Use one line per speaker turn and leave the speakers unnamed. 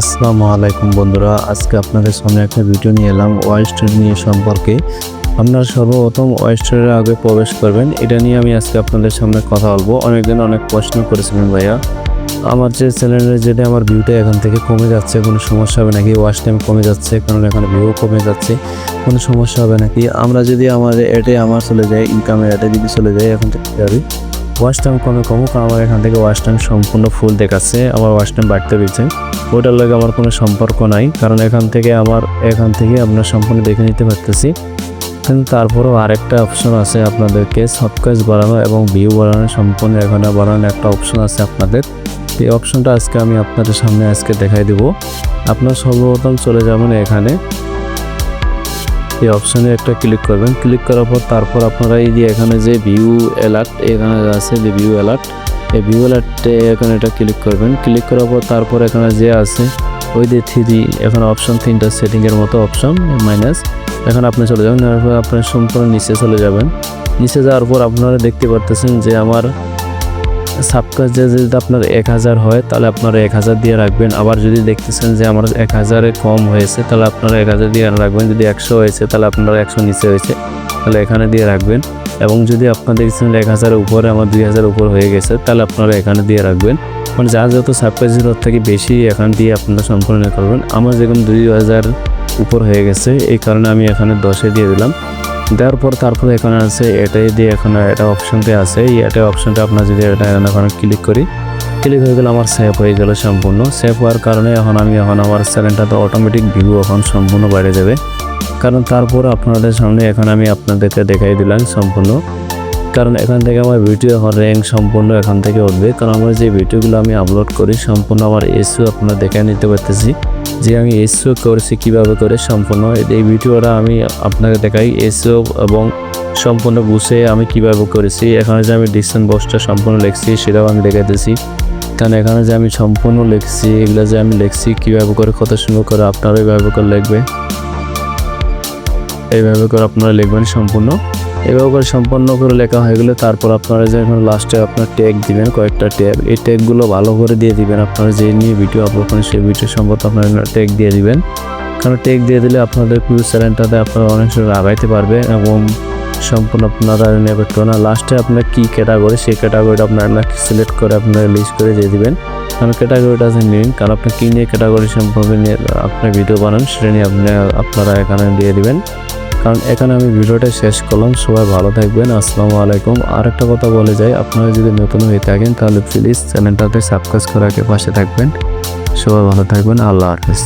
আসসালামু আলাইকুম বন্ধুরা, আজকে আপনাদের সামনে একটা ভিডিও নিয়ে এলাম ওয়েস্টার নিয়ে সম্পর্কে। আপনারা সর্বপ্রথম ওয়েস্টারের আগে প্রবেশ করবেন, এটা নিয়ে আমি আজকে আপনাদের সামনে কথা বলব। অনেকদিন অনেক প্রশ্ন করেছিলেন ভাইয়া। আমার যে চ্যানেলের যেটা আমার ভিউটা এখান থেকে কমে যাচ্ছে, কোনো সমস্যা হবে নাকি? ওয়াচ টাইম কমে যাচ্ছে, কারণ এখানে ভিউ কমে যাচ্ছে, কোনো সমস্যা হবে নাকি? আমরা যদি আমার এটে আমার চলে যাই ইনকামের এটে যদি চলে যাই, এখন থেকে ওয়াচ টাইম কমে কমুক, আমার এখান থেকে ওয়াচ টাইম সম্পূর্ণ ফুল দেখাচ্ছে, আমার ওয়াচ টাইম বাড়তে পেরেছে ওটার লাগে আমার কোনো সম্পর্ক নাই, কারণ এখান থেকে আমার, এখান থেকে আপনার সম্পূর্ণ দেখে নিতে পারতেছি। কিন্তু তারপরেও আরেকটা অপশন আছে আপনাদেরকে সাবস্ক্রাইব বাড়ানো এবং ভিউ বাড়ানো, সম্পূর্ণ এখানে বাড়ানো একটা অপশন আছে আপনাদের। এই অপশনটা আজকে আমি আপনাদের সামনে আজকে দেখাই দিব। আপনার সর্বপ্রথম চলে যাবেন এখানে। এই অপশনে একটা ক্লিক করবেন। ক্লিক করার পর তারপর আপনারা এই যে এখানে যে ভিউ অ্যালার্ট এখানে আছে যে ভিউ অ্যালার্ট এই ভিউ অ্যালার্টে এখানে এটা ক্লিক করবেন। ক্লিক করার পর তারপর এখানে যে আছে, ওই যে থ্রি এখানে অপশন তিনটা সেটিংয়ের মতো অপশন মাইনাস এখন আপনি চলে যাবেন আপনি সম্পূর্ণ নিচে চলে যাবেন। নিচে যাওয়ার পর আপনারা দেখতে পারতেছেন যে আমার সাবকাজ যদি আপনার এক হাজার হয়, তাহলে আপনারা এক হাজার দিয়ে রাখবেন। আবার যদি দেখতেছেন যে আমার এক হাজারে কম হয়েছে, তাহলে আপনারা এক হাজার দিয়ে রাখবেন। যদি একশো হয়েছে, তাহলে আপনারা একশো নিচে হয়েছে, তাহলে এখানে দিয়ে রাখবেন। এবং যদি আপনারা দেখছেন এক হাজারের উপরে আমার দুই হাজার উপর হয়ে গেছে, তাহলে আপনারা এখানে দিয়ে রাখবেন। মানে যার যত সাবকাজের থেকে বেশি এখান দিয়ে আপনারা সম্পূর্ণ করবেন। আমার যেরকম দুই হাজার উপর হয়ে গেছে, এই কারণে আমি এখানে দশে দিয়ে দিলাম। দেওয়ার পর তারপরে এখানে আছে এটাই দিয়ে এখানে এটা অপশনটা আছে। এই এটা অপশনটা আপনার যদি এটা এখানে ক্লিক করি ক্লিক হয়ে গেলে আমার সেভ হয়ে গেল সম্পূর্ণ। সেভ হওয়ার কারণে এখন আমি এখন আমার চ্যানেলটাতে অটোমেটিক ভিউ এখন সম্পূর্ণ বেড়ে যাবে। কারণ তারপর আপনাদের সামনে এখন আমি আপনাদেরকে দেখাই দিলাম সম্পূর্ণ। কারণ এখান থেকে আমার ভিডিও এখন র্যাঙ্ক সম্পূর্ণ এখান থেকে উঠবে। কারণ আমার যে ভিডিওগুলো আমি আপলোড করি, সম্পূর্ণ আমার এসও আপনারা দেখে নিতে পারতেছি। যে আমি এসও করেছি কীভাবে করে সম্পূর্ণ। এই ভিডিওটা আমি আপনাকে দেখাই। এসও এবং সম্পূর্ণ বুঝে আমি কীভাবে করেছি। এখানে যে আমি ডিসটেন্স বক্সটা সম্পূর্ণ লিখছি, সেটাও আমি দেখাইতেছি কারণ এখানে যে আমি সম্পূর্ণ লিখছি, এগুলো যে আমি লিখছি, কীভাবে করে কত সুন্দর করে আপনারা এইভাবে করে লিখবে। এইভাবে করে আপনারা লিখবেন সম্পূর্ণ। এভাবে করে সম্পন্ন করে লেখা হয়ে গেলে তারপর আপনারা যে এখন লাস্টে আপনার ট্যাগ দিবেন, কয়েকটা ট্যাগ এই ট্যাগগুলো ভালো করে দিয়ে দিবেন আপনারা যে নিয়ে ভিডিও আপলোড করেন, সেই ভিডিও সম্পর্কে আপনারা ট্যাগ দিয়ে দিবেন। কারণ ট্যাগ দিয়ে দিলে আপনাদের পুরো চ্যানেলটাতে আপনারা অনেক সময় আগাইতে পারবে এবং সম্পূর্ণ আপনারা করতে না। লাস্টে আপনার কী ক্যাটাগরি সেই ক্যাটাগরিটা আপনারা সিলেক্ট করে আপনারা লিস্ট করে দিয়ে দিবেন। কারণ ক্যাটাগরিটা আছে নিন কারণ আপনি কী নিয়ে ক্যাটাগরি সম্পর্কে নিয়ে আপনি ভিডিও বানান, সেটা নিয়ে আপনি আপনারা এখানে দিয়ে দিবেন। কারণ এখানে আমি ভিডিওটা শেষ করলাম। সবাই ভালো থাকবেন। আসসালামু আলাইকুম। আর একটা কথা বলে যাই, আপনারা যদি নতুন হয়ে থাকেন, তাহলে প্লিজ চ্যানেলটাতে সাবস্ক্রাইব করে আগে পাশে থাকবেন। সবাই ভালো থাকবেন। আল্লাহ হাফেজ।